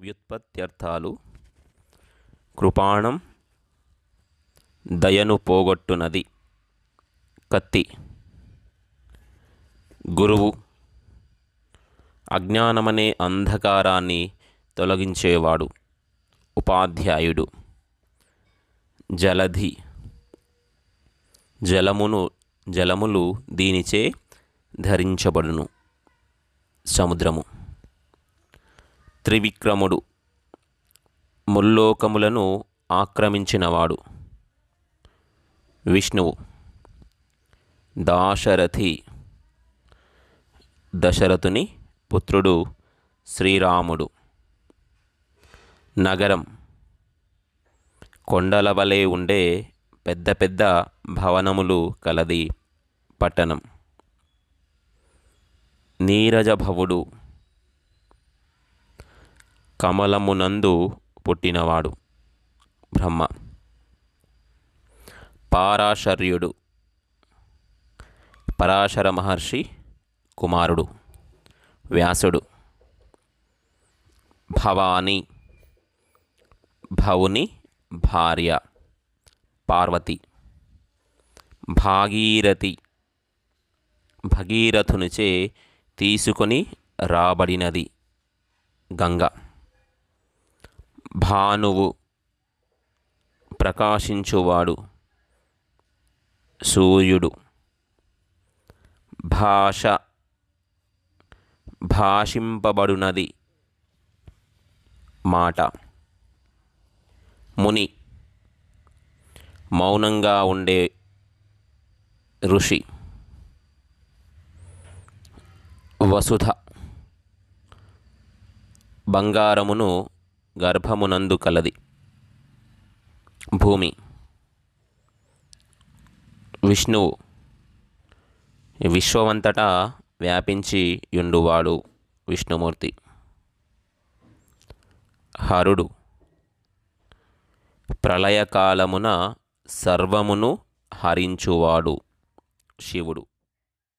వ్యుత్పత్త్యర్థాలు కృపాణం దయను పోగొట్టునది. కత్తి గురువు అజ్ఞానమనే అంధకారాన్ని తొలగించేవాడు ఉపాధ్యాయుడు. జలధి జలమును జలములు దీనిచే ధరించబడును. సముద్రము త్రివిక్రముడు. ముల్లోకములను ఆక్రమించినవాడు. విష్ణువు. దాశరథి. దశరథుని పుత్రుడు శ్రీరాముడు. నగరం. కొండల వలె ఉండే పెద్ద పెద్ద భవనములు కలది పట్టణం. నీరజభవుడు. కమలమునందు పుట్టినవాడు. బ్రహ్మ. పారాశర్యుడు. పరాశర మహర్షి కుమారుడు. వ్యాసుడు. భవాని. భవుని భార్య. పార్వతి. భాగీరథి. భగీరథునిచే తీసుకొని రాబడినది గంగా. భానువు ప్రకాశించువాడు సూర్యుడు. భాష భాషింపబడునది మాట. ముని మౌనంగా ఉండే ఋషి. వసుధ బంగారమును గర్భమునందు కలది. భూమి. విష్ణువు. విశ్వమంతటా వ్యాపించి యుండువాడు విష్ణుమూర్తి. హరుడు. ప్రళయకాలమున సర్వమును హరించువాడు శివుడు.